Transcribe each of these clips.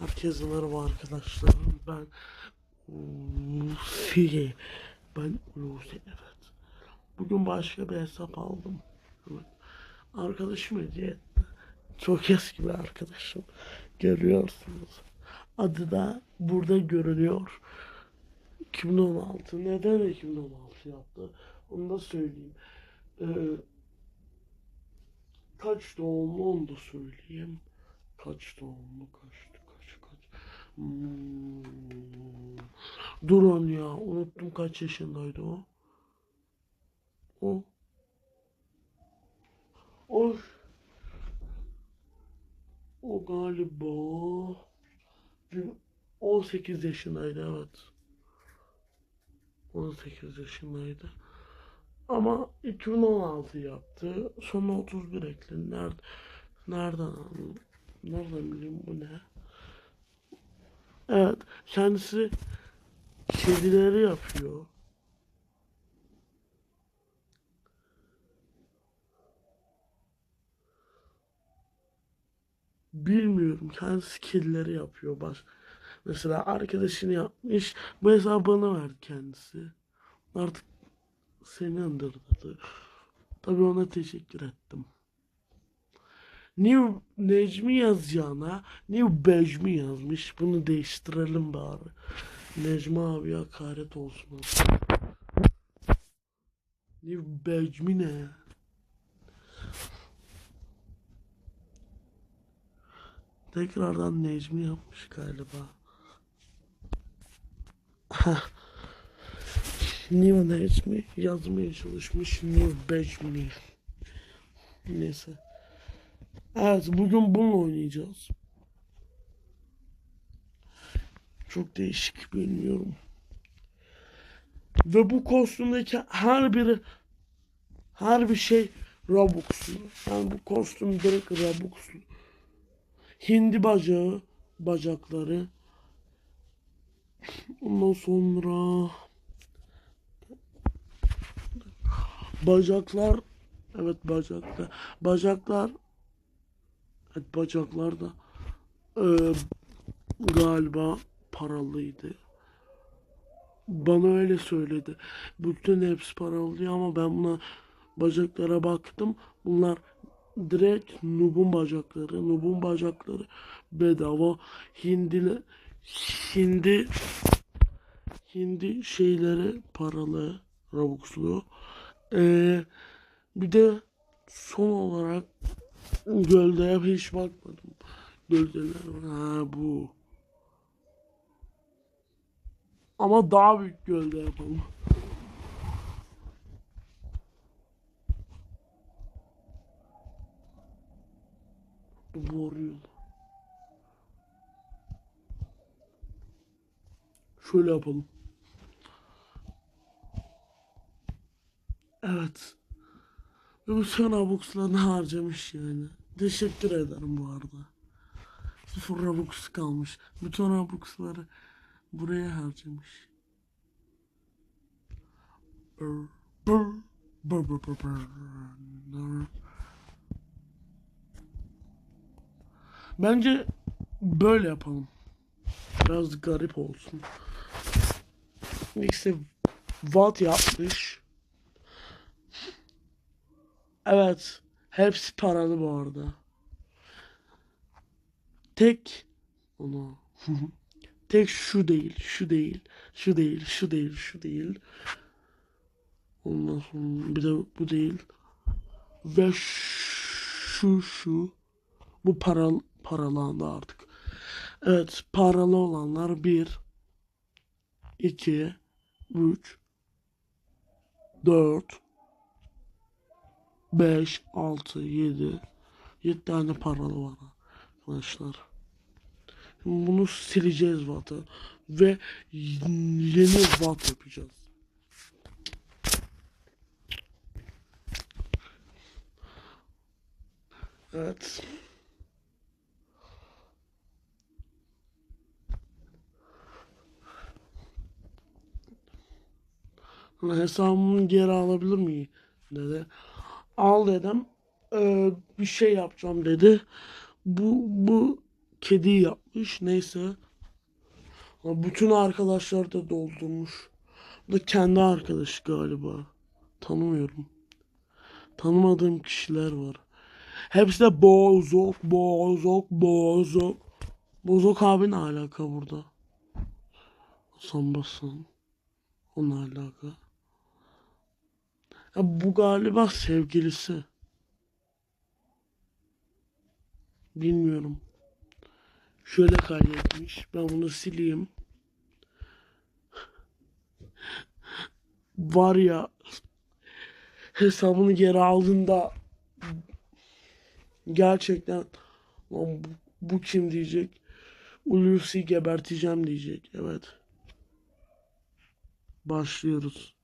Herkese merhaba arkadaşlar. Ben Lucy. Ben Lucy evet. Bugün başka bir hesap aldım. Evet. Arkadaşım hediye etti. Çok eski bir arkadaşım. Görüyorsunuz. Adı da burada görünüyor. 2016. Neden 2016 yaptı? Onu da söyleyeyim. Ee, kaç doğumlu onu da söyleyeyim. Kaç doğumlu kaç. Hmm. Dur on ya unuttum kaç yaşındaydı o. O. O. O galiba bir 18 yaşındaydı evet. 18 yaşındaydı. Ama 2016 yaptı. Sonra 31 ekledi. Nerede, nereden anladım? Nereden bileyim bu ne? Evet. Kendisi kedileri yapıyor. Bilmiyorum. Kendisi kedileri yapıyor. Baş. Mesela arkadaşını yapmış. Hesabı bana verdi kendisi. Artık senindir dedi. Tabii ona teşekkür ettim. New Necmi yazacağına New Bejmi yazmış. Bunu değiştirelim bari. Necmi abi hakaret olsun. New Bejmi ne? Tekrardan Necmi yapmış galiba. New Necmi yazmaya çalışmış. New Bejmi. Neyse. Evet bugün bununla oynayacağız. Çok değişik bilmiyorum. Ve bu kostümdeki her biri her bir şey Robux'lu. Yani bu kostüm direkt Robux'lu. Hindi bacağı, bacakları. Ondan sonra bacaklar evet bacaklar bacaklar evet bacaklar da eee, galiba paralıydı. Bana öyle söyledi. Bütün hepsi paralı ama ben buna bacaklara baktım. Bunlar direkt Nub'un bacakları. Nub'un bacakları bedava. Hindile Hindi Hindi şeyleri paralı. Robux'lu. Ee, bir de son olarak gölde hiç bakmadım. Göldeler. Ha bu. Ama daha büyük gölde yapalım. Bu boru yolu. Şöyle yapalım. Evet. Son abukslarını harcamış yani. Teşekkür ederim bu arada. Sıfır abux kalmış. Bütün abuksları buraya harcamış. Bence böyle yapalım. Biraz garip olsun. İşte Watt yapmış. Evet. Hepsi paralı bu arada. Tek onu tek şu değil, şu değil, şu değil, şu değil, şu değil. Ondan sonra bir de bu değil. Ve şu şu bu paralı paralandı artık. Evet, paralı olanlar 1 2 3 4 5 6 7 7 tane paralı var arkadaşlar. Bunu sileceğiz vatı ve yeni vat yapacağız. Evet. Hesabımı geri alabilir miyim? dedi. Al dedim. Ee, bir şey yapacağım dedi. Bu bu kedi yapmış. Neyse. Bütün arkadaşlar da doldurmuş. Bu da kendi arkadaşı galiba. Tanımıyorum. Tanımadığım kişiler var. Hepsi de bozok, bozok, bozok. Bozok abi ne alaka burada? Hasan Basan. O alaka? Ya bu galiba sevgilisi. Bilmiyorum. Şöyle kaydetmiş. Ben bunu sileyim. Var ya hesabını geri aldığında gerçekten bu, bu kim diyecek. Hulusi geberteceğim diyecek. Evet. Başlıyoruz.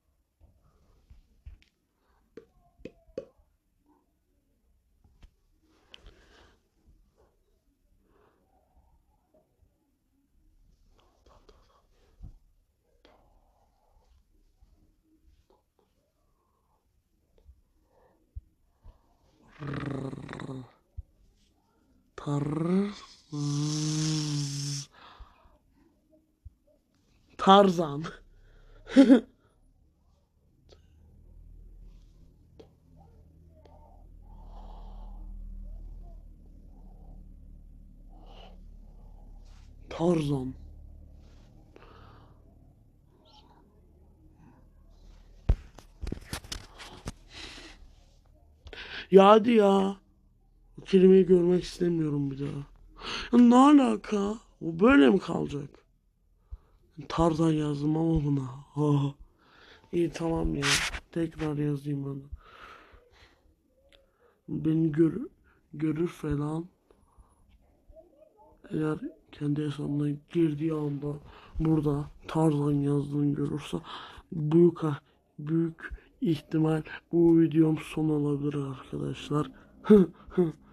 Tarz... Tarzan. Tarzan. Ya hadi ya. Kelimeyi görmek istemiyorum bir daha. Ne alaka? Bu böyle mi kalacak? Tarzan yazdım ama buna. Ah. İyi tamam ya. Tekrar yazayım onu. Beni gör, görür falan. Eğer kendi hesabına girdiği anda burada Tarzan yazdığını görürse büyük büyük ihtimal bu videom son olabilir arkadaşlar.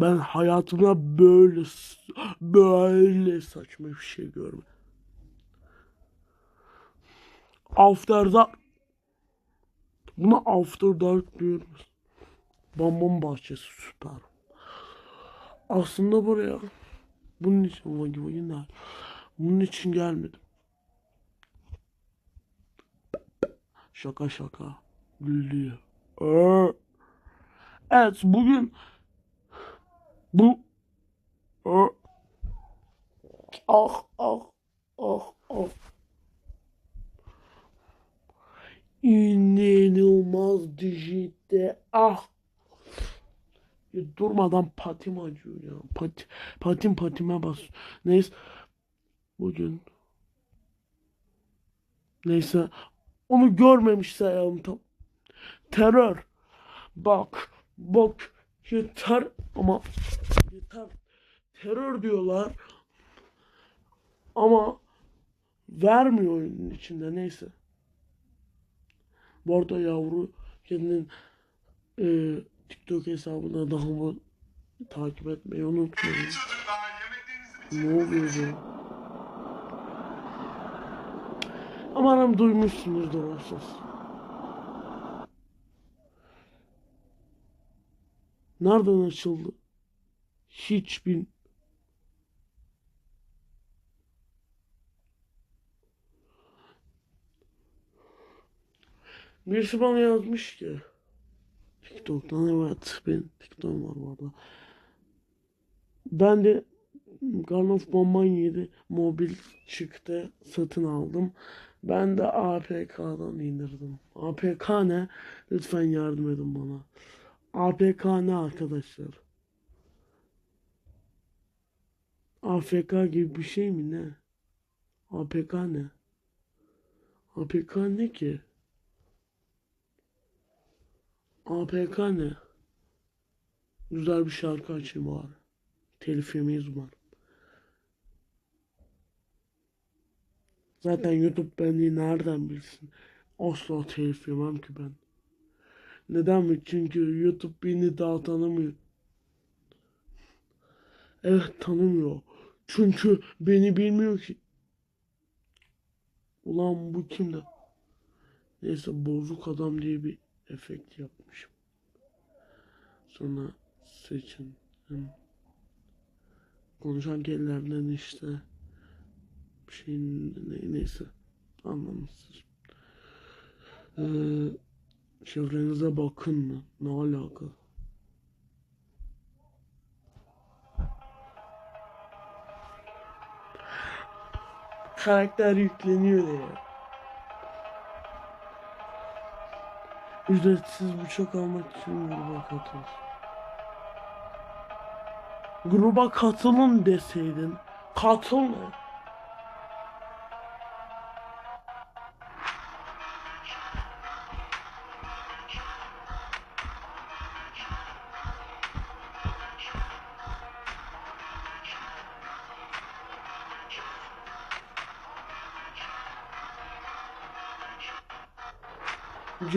Ben hayatımda böyle böyle saçma bir şey görmedim. After Dark Buna After Dark diyoruz. Bambam bahçesi süper. Aslında buraya bunun için vagi vagi? Bunun için gelmedim. Şaka şaka. Güldü. Ee, Evet bugün bu ah ah ah ah İnanılmaz dijite ah ya durmadan patim acıyor ya. Pat, patim patime bas. Neyse. Bugün. Neyse. Onu görmemiş sayalım tam. Terör. Bak. Bak. Yeter ama yeter. Terör diyorlar. Ama vermiyor oyunun içinde neyse. Bu arada yavru kendinin e, TikTok hesabına daha mı takip etmeyi unutmayın. Ne oluyor bu? Umarım duymuşsunuzdur o Nereden açıldı? Hiç bil... Birisi bana yazmış ki TikTok'tan evet benim TikTok'um var bu. Ben de Gun of Bomban 7 mobil çıktı satın aldım. Ben de APK'dan indirdim. APK ne? Lütfen yardım edin bana. APK ne arkadaşlar? AFK gibi bir şey mi ne? APK ne? APK ne ki? APK ne? Güzel bir şarkı açayım var. Telif yemeyiz umarım. Zaten YouTube beni nereden bilsin? Asla telif yemem ki ben. Neden mi? Çünkü YouTube beni daha tanımıyor. Evet tanımıyor. Çünkü beni bilmiyor ki. Ulan bu kimdi? Neyse bozuk adam diye bir efekt yapmışım. Sonra seçin. Konuşan kedilerden işte bir şeyin ne, neyse anlamışsınız. Ee, çevrenize bakın mı? Ne alaka? Karakter yükleniyor ya. Ücretsiz bıçak almak için gruba katıl. Gruba katılın deseydin. Katıl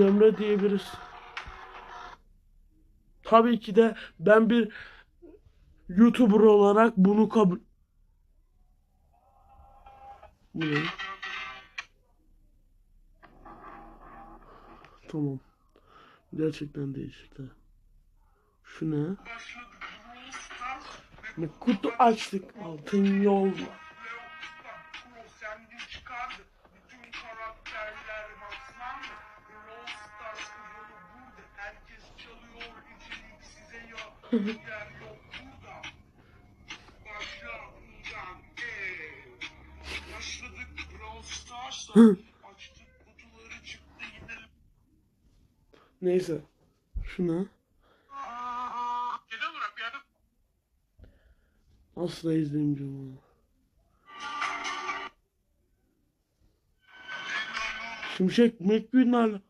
Cemre diyebiliriz. Tabii ki de ben bir YouTuber olarak bunu kabul... Bu ne? Tamam. Gerçekten değişikti. Şu ne? Ne kutu açtık altın yolla. Neyse. Şuna. Asla izlemeyeceğim onu. Şimşek McQueen'lerle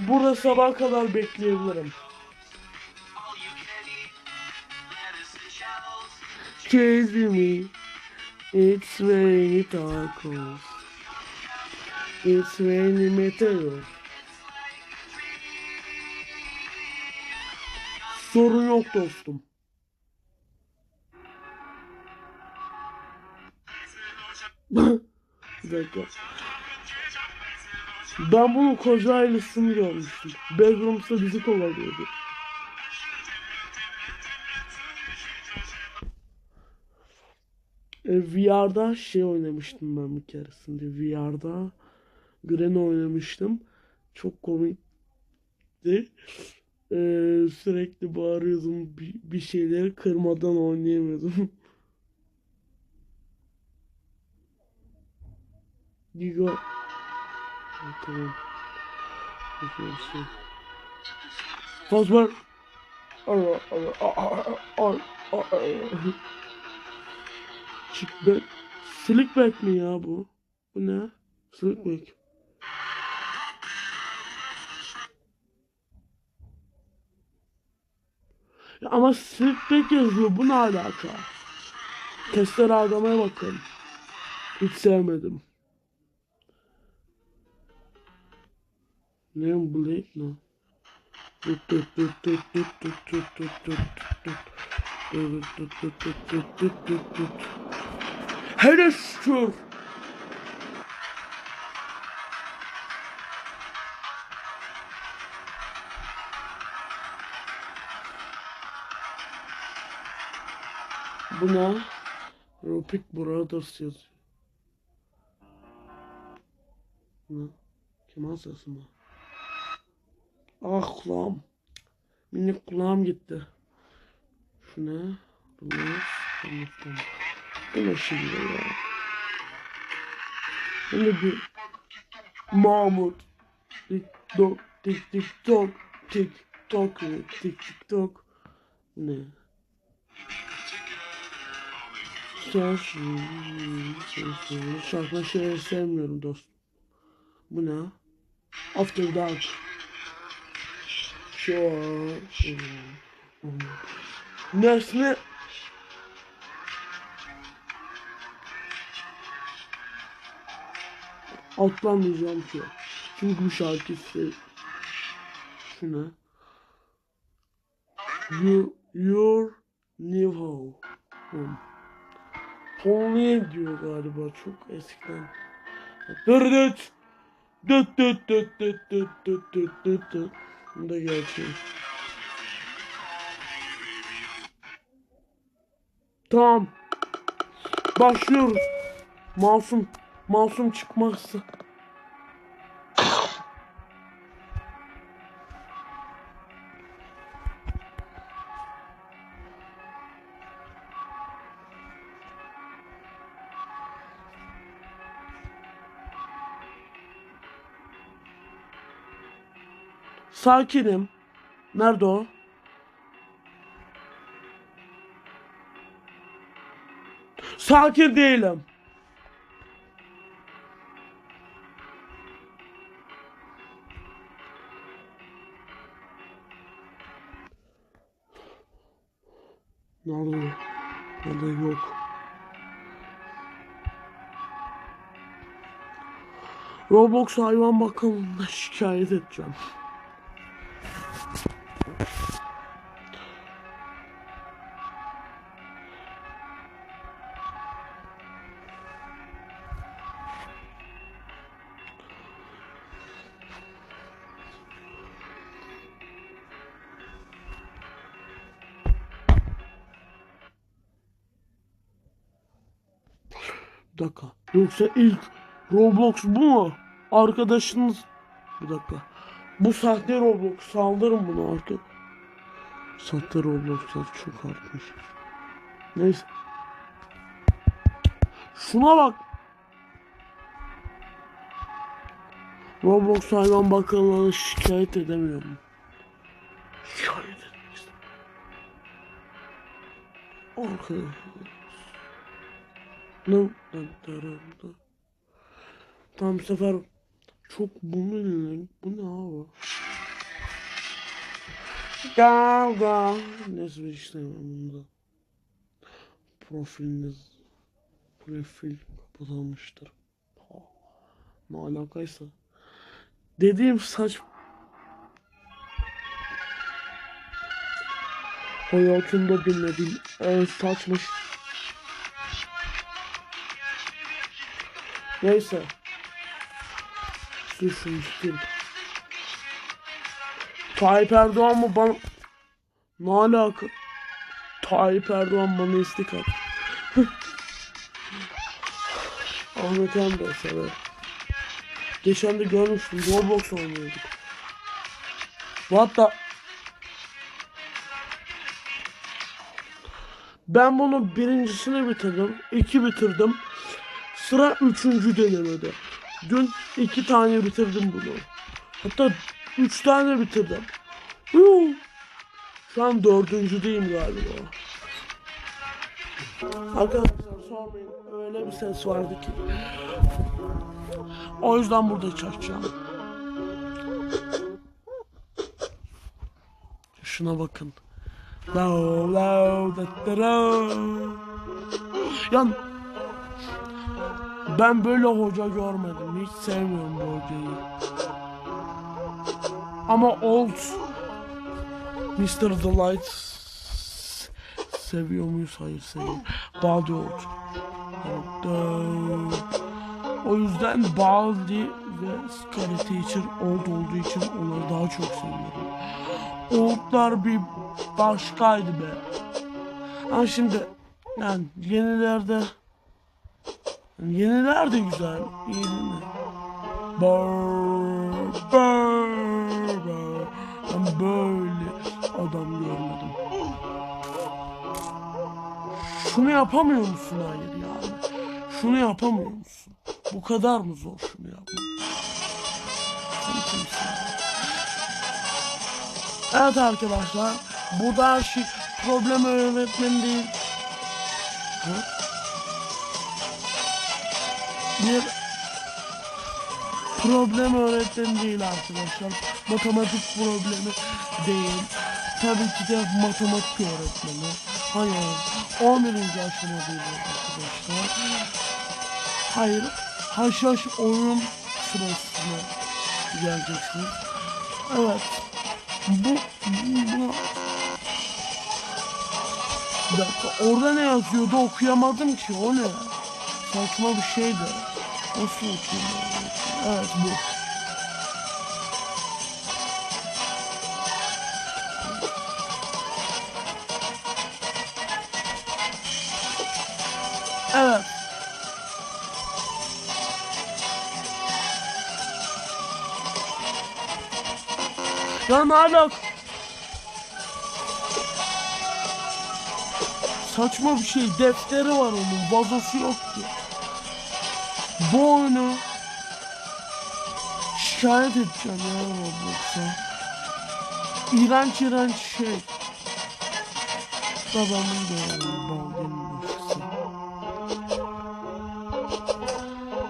Burada sabah kadar bekleyebilirim. Chase me. It's rainy tacos. It's raining meteor. Sorun yok dostum. Bir dakika. Ben bunu koca ailesini görmüştüm. Backrooms'ta bizi kovalıyordu. E, VR'da şey oynamıştım ben bir keresinde. VR'da Granny oynamıştım. Çok komikti. E, sürekli bağırıyordum. Bir, bir şeyleri kırmadan oynayamıyordum. Giga. Tamam. Bakıyorum şey. Ara ara. Chickback. Slickback mi ya bu? Bu ne? Slickback. Ama Slickback yazıyor. Bu ne alaka? Testere adamaya bakın. Hiç sevmedim. Ne bu Blade ne? Tut tut Buna Rupik Brothers yazıyor. Ne? Kemal sesi mi? Ah kulağım. Minik kulağım gitti. Şu ne? Unuttum. Bu ne şimdi ya? Ne bir Mahmut. Tik tok tik tik tok tik tok tik tik tok. Ne? Sen şarkı şeyleri sevmiyorum dostum. Bu ne? After Dark. Şu Nesne Atlamayacağım ki. Çünkü bu şarkı se- Şu ne? You, your new home. Home diyor galiba çok eskiden. Dırdıt. Dıt dıt dıt dıt dıt dıt dıt dıt dıt. Bu da gerçek. Tamam. Başlıyoruz. Masum. Masum çıkmazsa. Sakinim. Nerede o? Sakin değilim. Nerede? Nerede yok. Roblox hayvan bakımına şikayet edeceğim. Yoksa ilk Roblox bu mu? Arkadaşınız... Bir dakika. Bu sahte Roblox. Saldırın bunu arka. Sahte Roblox'lar çok artmış. Neyse. Şuna bak. Roblox hayvan bakanlığına şikayet edemiyorum. Şikayet etmek. Arkadaşlar. Tam bu sefer çok bunu dinleyin. Bu ne abi? Gel. Neyse bir işlemem bunda. Profiliniz profil kapatılmıştır. Ne alakaysa. Dediğim saç Hayatımda bilmediğim en saçma Neyse. Dur şunu tutayım. Tayyip Erdoğan mı bana... Ne alaka? Tayyip Erdoğan bana istek at. Ahmet da sever. Geçen de görmüştüm. Roblox oynuyorduk. What the... Ben bunun birincisini bitirdim. iki bitirdim. Sıra üçüncü denemede. Dün iki tane bitirdim bunu. Hatta üç tane bitirdim. Huu. Şu an dördüncüdeyim galiba. Arkadaşlar sormayın. Öyle bir ses vardı ki. O yüzden burada çakacağım. Şuna bakın. Low, low, da, da, da. Ben böyle hoca görmedim. Hiç sevmiyorum bu hocayı. Ama old Mr. Delight seviyor muyuz? Hayır seviyorum. Baldi old. O yüzden Baldi ve Scarlet Teacher old olduğu için onları daha çok seviyorum. Oldlar bir başkaydı be. Ama şimdi yani yenilerde Yeniler de güzel. İyi değil mi? Bır, bır, bır. Ben böyle adam görmedim. Şunu yapamıyor musun hayır yani? Şunu yapamıyor musun? Bu kadar mı zor şunu yapmak? Evet arkadaşlar. Burada her şey problem öğretmen değil. Ha? Bir problem öğretmen değil arkadaşlar. Matematik problemi değil. Tabii ki de matematik öğretmeni. Hayır. 11. aşamadayız arkadaşlar. Hayır. Haşhaş oyun sırasına geleceksiniz. Evet. Bu, bu Bir dakika orada ne yazıyordu okuyamadım ki o ne? Saçma bir şeydi. Nasıl okuyayım ben? Evet bu. Evet. Ya ne Saçma bir şey. Defteri var onun. Vazosu yok ki. Bu oyunu şikayet edeceğim ya Roblox'a. İğrenç iğrenç şey. Babamın da.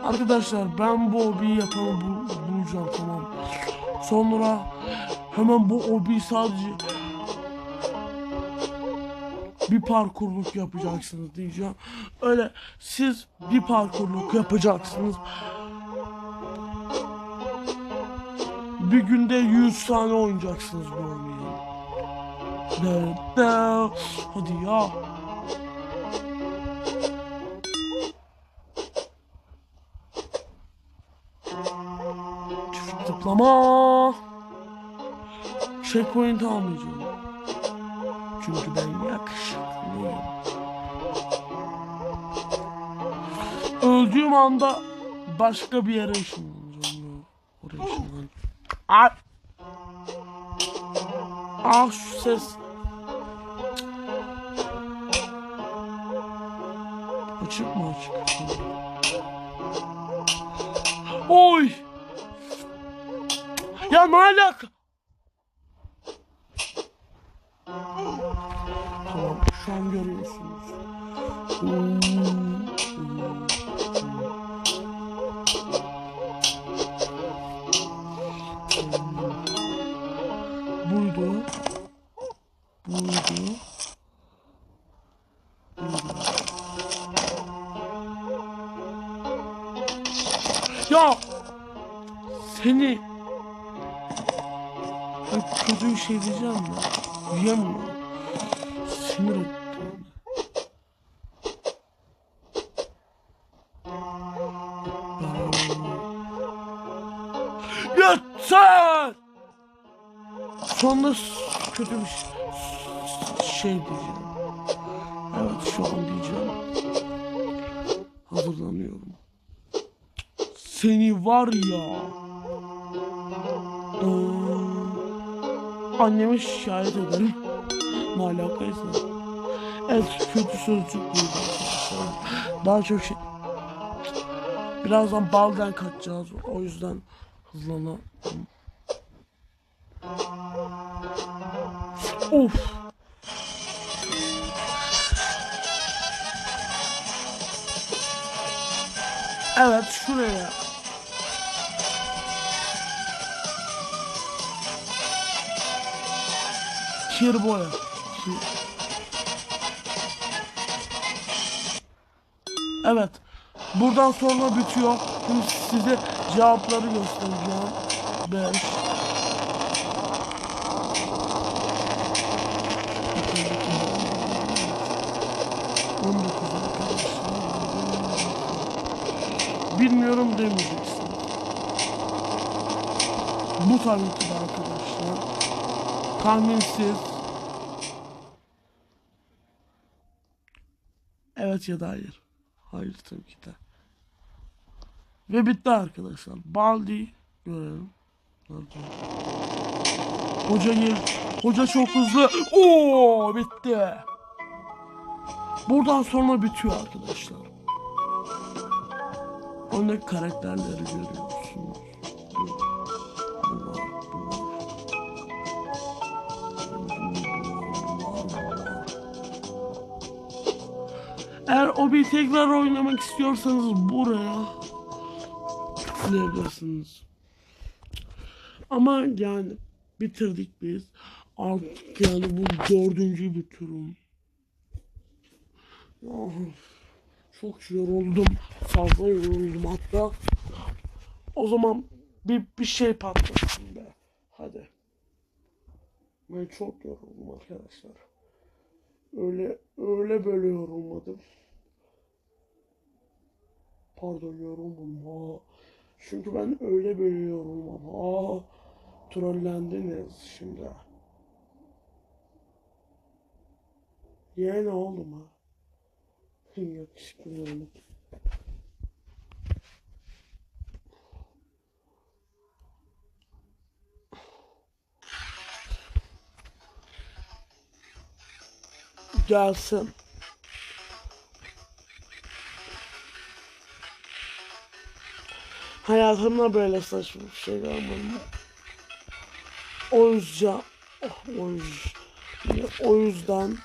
Arkadaşlar ben bu hobiyi yapanı bul- bulacağım tamam. Sonra hemen bu hobiyi sadece bir parkurluk yapacaksınız diyeceğim. Öyle siz bir parkurluk yapacaksınız. Bir günde 100 tane oynayacaksınız bu oyunu. De. Hadi ya. Çift Tıklama. Checkpoint almayacağım. Çünkü ben yakışıklıyım. Öldüğüm anda başka bir yere ışınlanacağım. ya. Oraya ışınlan. Ay. Ah şu ses. Açık mı açık? Oy. Ya ne alaka? Şu an görüyorsunuz. Buydu. Yeter! Sonra s- kötü bir şey diyeceğim. Evet şu an diyeceğim. Hazırlanıyorum. Seni var ya. Ee, anneme şikayet ederim. Ne alakaysa. Evet kötü sözcük arkadaşlar. Daha çok şey. Birazdan balden kaçacağız. O yüzden hızlanalım. Of. Evet şuraya. Kirboya. Ki- Evet. Buradan sonra bitiyor. Şimdi size cevapları göstereceğim. 5 19 arkadaşlar. Bilmiyorum demeyeceksin. Bu tabii ki arkadaşlar. Tahminsiz. Evet ya da hayır. Hayır tabii ki de. Ve bitti arkadaşlar. Baldi görelim. Nerede? Hoca gel. Hoca çok hızlı. Oo bitti. Buradan sonra bitiyor arkadaşlar. Ondaki karakterleri görüyorsunuz. Eğer o bir tekrar oynamak istiyorsanız buraya tıklayabilirsiniz. Ama yani bitirdik biz. Artık yani bu dördüncü bitirim. Ah, Çok yoruldum. Fazla yoruldum hatta. O zaman bir, bir şey patlasın be. Hadi. Ben çok yoruldum arkadaşlar. Öyle öyle böyle yorulmadım. Pardon yorulmadım ha. Çünkü ben öyle böyle yorulmam ha. Trollendiniz şimdi. Ye ne oldu mu? Yakışıklı yorulmak. Gelsin. Hayatımda böyle saçma bir şey görmedim. O yüzden, o yüzden, o yüzden